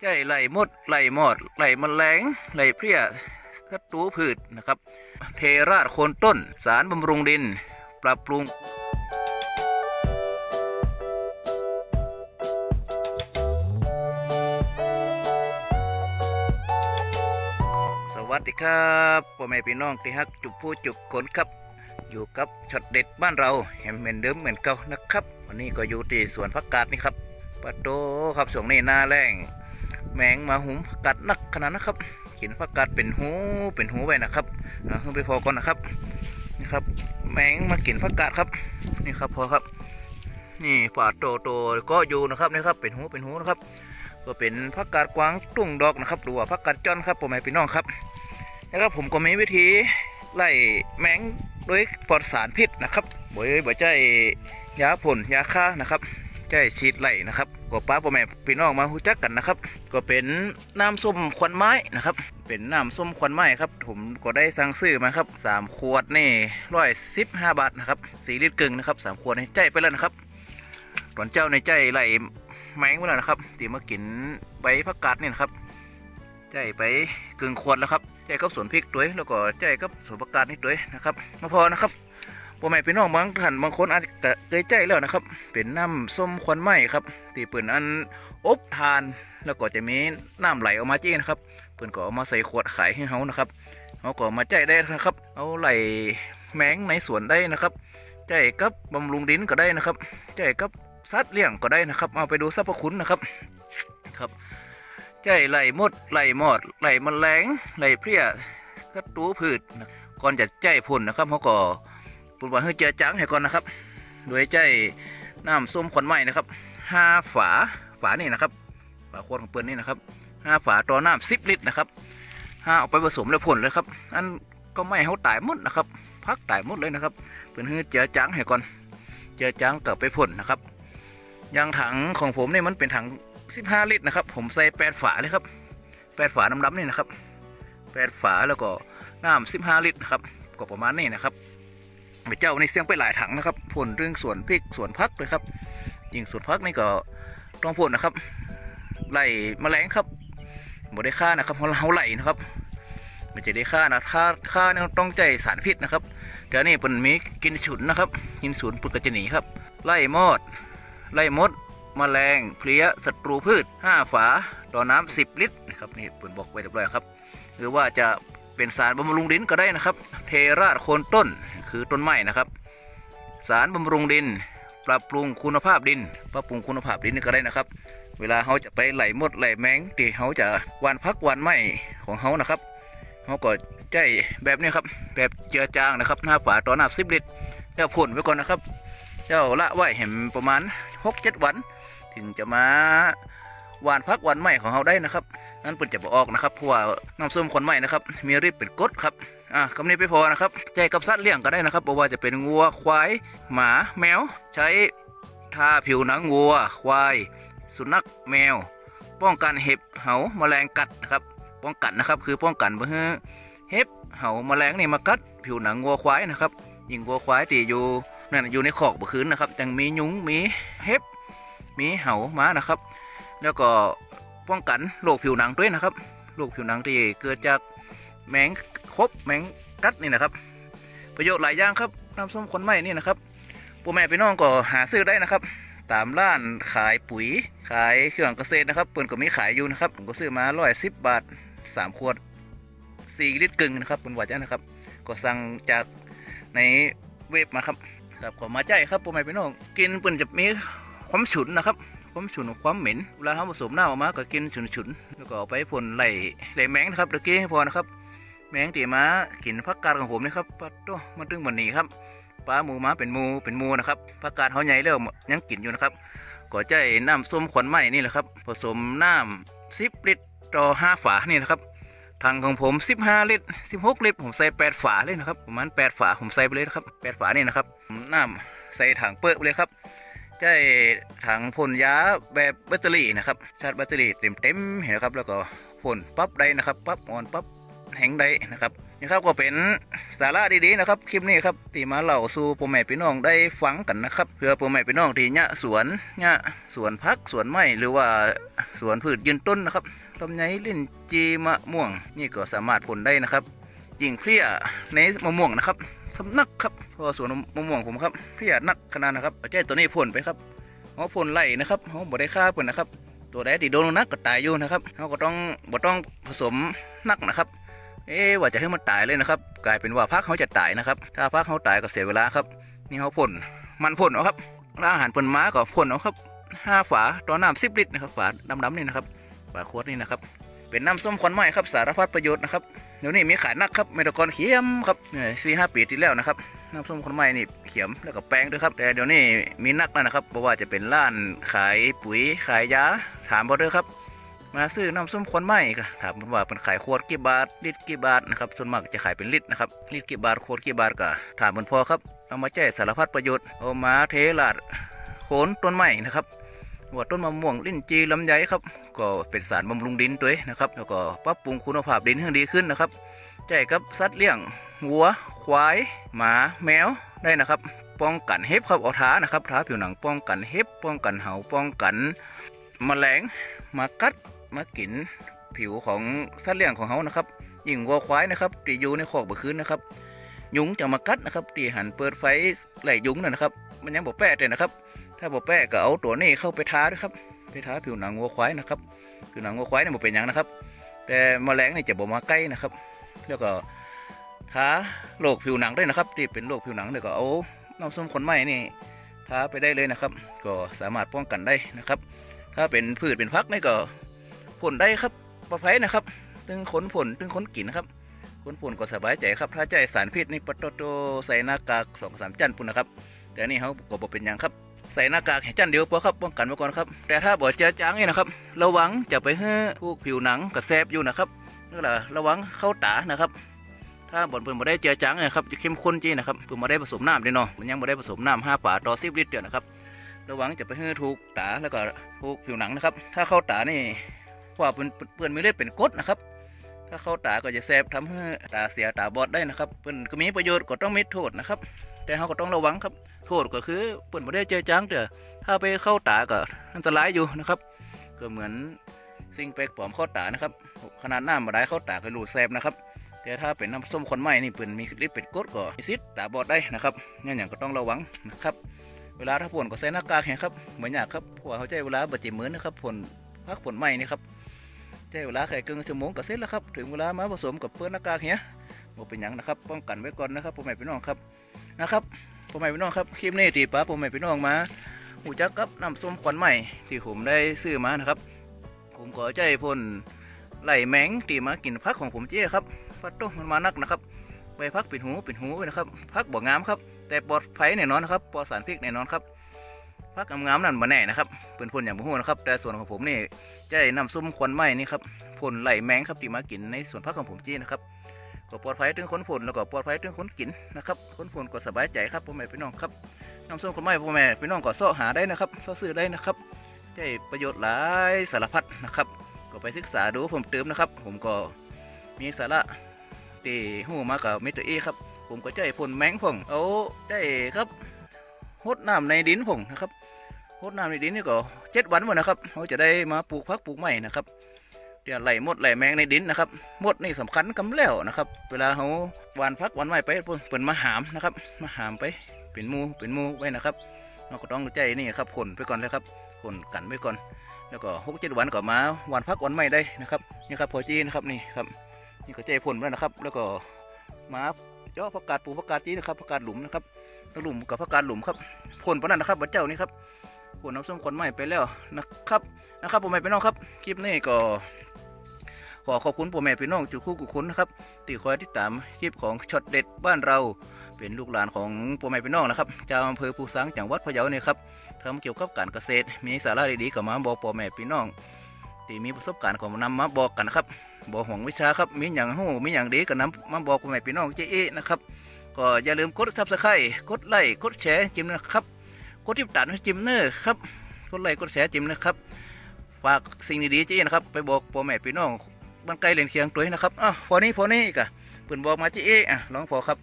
ใจไหลมดไหลมอดไหลแมลงไหลเพลี้ยศัตรูพืชนะครับ เทราดโคนต้น สารบำรุงดิน ปรับปรุงสวัสดีครับพ่อแม่พี่น้องที่ฮักจุกผู้จุกขนครับ อยู่กับช็อตเด็ดบ้านเราแฮมเหมือนเดิมเหมือนเก่านะครับ วันนี้ก็อยู่ที่สวนผักกาดนี่ครับปะโตครับช่วงนี้หน้าแรง แมงมาหุมผักกาดนักขนาดนะครับกินผักกาดเป็นหูเป็นหูไปนะครับอ่าเพิ่งไปพอก่อนนะครับนี่ครับ แมงมากินผักกาดครับ นี่ครับพอครับ นี่ปาดโตโตก็อยู่นะครับนี่ครับเป็นหูเป็นหูนะครับ ก็เป็นผักกาดกวางตุ้งดอกนะครับหรือว่าผักกาดจ้อนครับพ่อแม่พี่น้องครับนะครับผมก็มีวิธีไล่แมงโดยปลอดสารพิษนะครับบ่ยบ่ใจยาพ่นยาฆ่านะครับ ใจฉีดไหลนะครับก็ป้าพ่อแม่พี่น้องมารู้จักกันนะครับ ก็เป็นน้ำส้มควันไม้นะครับ เป็นน้ำส้มควันไม้ครับ ผมก็ได้สั่งซื้อมาครับสามขวดนี่ร้อยสิบห้าบาทนะครับสี่ลิตรกึ่งนะครับสามขวดนี่ใจไปแล้วนะครับตอนเจ้าในใจไหลแมงมาแล้วนะครับที่มากินใบผักกาดนี่นะครับใจไปกึ่งขวดแล้วครับใจกับสวนพริกด้วยแล้วก็ใจกับสวนผักกาดนี่ด้วยนะครับมาพอนะครับ พ่อแม่พี่น้องบางท่านบางคนอาจจะเคยใจแล้วนะครับ เป็นน้ำส้มควันไหม้ครับที่เปิ่นอันอบทานแล้วก็จะมีน้ำไหลออกมาจี้นะครับเปิ่นก็เอามาใส่ขวดขายให้เขานะครับเขาก็มาใจได้นะครับ เอาไหลแมงในสวนได้นะครับใจกับบำรุงดินก็ได้นะครับใจกับสัตว์เลี้ยงก็ได้นะครับ เอาไปดูสรรพคุณนะครับครับใจไหลมดไหลมอดไหลมแมลงไหลเพลี้ยศัตรูพืชก่อนจะใจพ่นนะครับเขาก็ ปุ่นว่าให้เจอจังให้ก่อนนะครับ โดยใจน้ำส้มขวัญไหมนะครับห้าฝาฝานี่นะครับฝาขวดของเปิ้นนี่นะครับห้าฝาต่อน้ำสิบลิตรนะครับห้าเอาไปผสมแล้วพ่นเลยครับ อันก็ไม่เขาตายหมดนะครับพักตายหมดเลยนะครับเปิ้นให้เจอจังให้ก่อน เจอจังกลับไปพ่นะครับยางถังของผมเนี่ยมันเป็นถัง15ลิตรนะครับ ผมใส่8ฝาเลยครับ8ฝาดำๆนี่นะครับ8ฝาแล้วก็น้ำ15ลิตรนะครับก็ประมาณนี้นะครับ ไปเจ้าในเสียงไปหลายถังนะครับผลเรื่องสวนพริกสวนพักเลยครับยิงสวนพักนี่ก็ต้องพ่นนะครับไล่แมลงครับบ่ได้ฆ่านะครับเพราะเราไล่นะครับไม่จะได้ฆ่านะฆ่าฆ่าเนี่ยต้องใจสารพิษนะครับเดี๋ยวนี้เป็นมีกินฉุนนะครับ กินฉุนปุกกระจะหนีครับ ไล่มอด ไล่มดมแมลงเพลี้ยศัตรูพืช 5 ฝาต่อน้ำ10 ลิตรนะครับนี่เปิดบอกไว้เรียบร้อยครับ หรือว่าจะ เป็นสารบำรุงดินก็ได้นะครับ เทราดโคนต้นคือต้นไม้นะครับ สารบำรุงดิน ปรับปรุงคุณภาพดิน ปรับปรุงคุณภาพดินก็ได้นะครับ เวลาเขาจะไปไหลมดไหลแมงที่เขาจะวานพักวานไม้ของเขานะครับเขาก็ใจแบบนี้ครับแบบเจือจางนะครับ หน้าฝาต่อน้ำ10ลิตรแล้วพ่นไว้ก่อนนะครับ เจ้าละไว้เห็นประมาณหกเจ็ดวัน ถึงจะมา หวานพักหวานใหม่ของเขาได้นะครับนั่นเปิดจะบออกนะครับเพราะว่าน้ำส้มขนใหม่นะครับมีฤทธิ์เป็นกดครับอะคำนี้ไปพอนะครับแจกับสัตว์เลี้ยงก็ได้นะครับเพราะว่าจะเป็นงัวควาย หมาแมว ใช้ทาผิวหนังวัว ควาย สุนัขแมว ป้องกันเห็บเหาแมลงกัดนะครับป้องกันนะครับคือป้องกันเพื่อเห็บเหาแมลงนี่มากัด ผิวหนังวัวควายนะครับยิงวัวควายตีอยู่นั่นอยู่ในขอกบคืนนะครับจังมียุงมีเห็บมีเหามานะครับ แล้วก็ป้องกันโรคผิวหนังด้วยนะครับโรคผิวหนังที่เกิดจากแมงคบแมงกัดนี่นะครับ ประโยชน์หลายอย่างครับน้ำส้มคนไม้นี่นะครับพ่อแม่พี่น้องก็หาซื้อได้นะครับ ตามร้านขายปุ๋ย ขายเครื่องเกษตรนะครับเปิ่นก็มีขายอยู่นะครับผมก็ซื้อมาร้อยสิบบาทสามขวดสี่ลิตรกึ่งนะครับเป็นหวัดจ้านะครับ ก็สั่งจากในเว็บมาครับครับขอมาใจครับพ่อแม่พี่น้องกินเปิ่นจะมีความฉุนนะครับ ความฉุนความเหม็นเวลาเขาผสมน้าออกมาก็กินฉุนฉุนๆแล้วก็เอาไปพ่นไหลไหลแมงนะครับตะกี้ให้พอนะครับแมงตีมากินผักกาดของผมนะครับปัดโตมันตึงบนนี้ครับปลาหมูมาเป็นหมูเป็นหมูนะครับผักกาดเขาใหญ่แล้วยังกินอยู่นะครับก็ใจน้ำส้มขวัญไหมนี่แหละครับ ผสมน้ำสิบลิตรต่อห้าฝานี่นะครับถังของผม 15 ลิตร 16 ลิตร ผมใส่ 8 ฝาเลยนะครับ ประมาณ 8 ฝา ผมใส่ไปเลยนะครับ 8 ฝานี่นะครับ น้ำใส่ถังเปิดไปเลยครับ ใช้ถังพ่นยาแบบแบตเตอรี่นะครับชาร์จแบตเตอรี่เต็มเต็มๆเห็นไหมครับ แล้วก็พ่นปั๊บได้นะครับปั๊บอ่อนปั๊บแห้งได้นะครับนี่ครับก็เป็นสาระดีๆนะครับ คลิปนี้ครับที่มาเล่าสู่พ่อแม่พี่น้องได้ฟังกันนะครับ เพื่อพ่อแม่พี่น้องที่เนี่ยสวนเนี่ยสวนพักสวนไม้หรือว่าสวนพืชยืนต้นนะครับลำไยลิ้นจีมะม่วง นี่ก็สามารถผลได้นะครับยิ่งเพลี้ยในมะม่วงนะครับ สำนักครับเพราะว่าสวนมะม่วงผมครับเพลี้ยนักขนาดนะครับเอาใจตัวนี้ผลไปครับเขาผลไล่นะครับเขาบ่ได้ฆ่าเพิ่นนะครับ ตัวใดที่โดนนักก็ตายอยู่นะครับเขาก็ต้องบ่ต้องผสมนักนะครับ เอ๊ะว่าจะให้มันตายเลยนะครับ กลายเป็นว่าพักเขาจะตายนะครับ ถ้าพักเขาตายก็เสียเวลาครับ นี่เขาพ่นมันพ่นเอาครับแล้วอาหารเปิ่นม้าก็พ่นเอาครับห้าฝาต่อน้ำสิบลิตรนะครับ ฝาดำๆนี่นะครับฝาขวดนี่นะครับ เป็นน้ำส้มควันไม้ครับสารพัดประโยชน์นะครับ เดี๋ยวนี้มีขายนักครับเมตากรเขียมครับสี่ห้าปีที่แล้วนะครับน้ำส้มควันไม้นี่เขียมแล้วก็แป้งด้วยครับ แต่เดี๋ยวนี้มีนักแล้วนะครับเพราะว่าจะเป็นร้านขายปุ๋ยขายยาถามเขาเด้อครับ มาซื้อน้ำส้มควันไม้ก็ถามว่าเป็นขายขวดกี่บาทลิตรกี่บาทนะครับส่วนมากจะขายเป็นลิตรนะครับลิตรกี่บาทขวดกี่บาทก็ถามมันพอครับเอามาแจกสารพัดประโยชน์เอามาเทลาดโคนต้นไม้นะครับ ว่าต้นมะม่วงลิ้นจีลำไยครับ ก็เป็นสารบำรุงดินตัวเองนะครับ แล้วก็ปรับปรุงคุณภาพดินให้ดีขึ้นนะครับแจกกับสัตว์เลี้ยงวัว ควาย หมา แมวได้นะครับ ป้องกันเห็บครับเอาท้านะครับท้าผิวหนังป้องกันเห็บป้องกันเหาป้องกันแมลงมากัดมากินผิวของสัตว์เลี้ยงของเขานะครับยิ่งวัวควายนะครับตีอยู่ในคอกเมื่อคืนนะครับ ยุงจะมากัดนะครับตีหันเปิดไฟไล่ยุงนะนะครับ มันยังบอกแป้เลยนะครับ ถ้าบอแป้ก็เอาตัวนี้เข้าไปทาด้วยครับ ไปทาผิวหนังวัวควายนะครับ ผิวหนังวัวควายเนี่ยมันเป็นหยังนะครับ แต่แมลงนี่จะบอกมาใกล้นะครับ แล้วก็ทาโรคผิวหนังด้วยนะครับ ที่เป็นโรคผิวหนังเดี๋ยวก็เอาน้ำส้มขนไหมนี่ทาไปได้เลยนะครับ ก็สามารถป้องกันได้นะครับ ถ้าเป็นพืชเป็นพักนี่ก็ผลได้ครับปลอดภัยนะครับตึงขนผลตึงขนกินนะครับขนผลก็สบายใจครับ ถ้าใจสารพิษนี่ปะโตโตใส่หน้ากากสองสามจันปุ่นนะครับ แต่นี่เขาก็บอกเป็นอย่างครับ ใส่หน้ากากให้จันเดียวพอครับป้องกันไว้ก่อนครับ แต่ถ้าบ่เจอจางนี่นะครับ ระวังจะไปให้ทุกผิวหนังกระแซบอยู่นะครับนี่แหละระวังเข้าตานะครับ ถ้าบ่นเพิ่นบ่ได้เจอจางนี่ครับจะเข้มข้นจีนะครับเพิ่นบ่ได้ผสมน้ำด้วยเนาะมันยังบ่ได้ผสมน้ำห้าฝาต่อสิบลิตรเดียวนะครับ ระวังจะไปให้ถูกตาแล้วก็ถูกผิวหนังนะครับ ถ้าเข้าตานี่ว่าเปื้อนเปื้อนไม่ได้เป็นกดนะครับ ถ้าเข้าตาก็จะแสบทำให้ตาเสียตาบอดได้นะครับเปื้อนก็มีประโยชน์ก็ต้องมีโทษนะครับ แต่เขาก็ต้องระวังครับ โทษก็คือเปื้อนม่ได้เจอจางเด้อถ้าไปเข้าตาก็อันตรายอยู่นะครับ ก็เหมือนสิ่งแปลกปลอมเข้าตานะครับ ขนาดหน้ำมาได้เข้าตาก็รู้แสบนะครับ แต่ถ้าเป็นน้ำส้มคนไหม้นี่เปื้อนมีฤทธิ์เป็นกดก็มีสิทธิ์ตาบอดได้นะครับงั้นอย่างก็ต้องระวังนะครับ เวลาถ้าผลก็ใส่หน้ากากแข็งครับเหมือนอย่างครับเพราะว่าเขาใจเวลาบัดจิมือนะครับผลพักผลไหม้นี่ครับใช้เวลาแค่ครึ่งชั่วโมงก็เสร็จแล้วครับ ถึงเวลามาผสมกับเพื่อนหน้ากากเนี้ยบอกเป็นหยังนะครับ ป้องกันไว้ก่อนนะครับพ่อแม่พี่น้องครับ นะครับพ่อแม่พี่น้องครับคลิปนี้ตีป้าพ่อแม่พี่น้องมาหูจักกับน้ำส้มขวัญใหม่ที่ผมได้ซื้อมานะครับ ผมก็ใจพ่นไหลแมงตีมากินพักของผมเจ้ครับปัดโตมันมานักนะครับใบพักปิดหูปิดหูไว้นะครับพักบ่งามครับ แต่ปลอดภัยแน่นอนนะครับปลอดสารพิษแน่นอนครับพักงามๆนั่นมาแน่นะครับเป็นพ่นอย่างบ่ฮู้นะครับ แต่ส่วนของผมนี่ใจน้ำส้มควันไหม้นี่ครับผลไหลแมงครับที่มากินในสวนพักของผมเจีนะครับ ก็ปลอดภัยถึงคนผลแล้วก็ปลอดภัยถึงคนกินนะครับคนผลก็สบายใจครับพ่อแม่พี่น้องครับน้ำส้มคนไหม้พ่อแม่พี่น้องก็เสาะหาได้นะครับเสาะซื้อได้นะครับใจประโยชน์หลายสารพัดนะครับ ก็ไปศึกษาดูผมเติมนะครับ ผมก็มีสาระที่หูมากับมิตรเอครับ ผมก็ใจผลแมงผมเอาใจครับหดน้ำในดินผมนะครับโคตรน้ำในดินนี่ก็เจ็ดวันหมดนะครับเขาจะได้มาปลูกพักปลูกไม้นะครับ เดี๋ยวไหลมดไหลแมงในดินนะครับมดนี่สำคัญกำแล้วนะครับ เวลาเขาหวานพักหวานไม้ไปเปิ่นมาหามนะครับ มาหามไปเป็นมูเป็นมูไว้นะครับเราก็ต้องใจนี่ครับผลไปก่อนเลยครับผลกันไว้ก่อน แล้วก็หกเจ็ดวันก็มาหวานพักหวานไม้ได้นะครับนี่ครับพอจีนะครับนี่ครับนี่ก็ใจผลแล้วนะครับ แล้วก็มาเจาะผักกาดปลูกผักกาดจีนะครับผักกาดหลุมนะครับหลุมกับผักกาดหลุมครับผลปนั้นนะครับบัดเจ้านี่ครับขวดน้ำส้มขวดใหม่ไปแล้วนะครับนะครับผมแม่พี่น้องครับคลิปนี้ก็ ขอขอบคุณพ่อแม่พี่น้องจุกคู่กุคุณนะครับที่คอยติดตามคลิปของช็อตเด็ดบ้านเรา เป็นลูกหลานของพ่อแม่พี่น้องนะครับเจ้าอำเภอภูสังจังหวัดพะเยาเนี่ยครับทำเกี่ยวกับการเกษตร มีสาระดีๆกับมาบอกพ่อแม่พี่น้องที่มีประสบการณ์ของนำมาบอกกันนะครับบอกห่วงวิชาครับมีอย่างหู้มีอย่างดีก็นำมาบอกพ่อแม่พี่น้องเจ๊เอ๊นะครับก็อย่าลืมกดซับสไครต์กดไลค์กดแชร์จิมนะครับกดติดตามจิมเนอร์ครับกดไลค์กดแชร์จิมนะครับฝากสิ่งดีๆเจ๊นะครับ ไปบอกพ่อแม่พี่น้อง บันไกลเลียนเคียงตัวนี้นะครับอ้าวพอนี้พอนี้กะเปิ่นบอกมาจีเออะลองพอครับ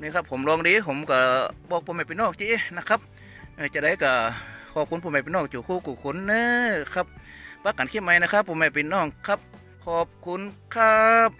นี่ครับผมลองดีผมก็บอกผมไม่เป็นนองจีเอนะครับจะได้ก็ขอบคุณผมไม่เป็นนองจู่คู่กูขนเนอะครับปักกันขี้ไม้นะครับผมไม่พี่น้องครับ ขอบคุณครับ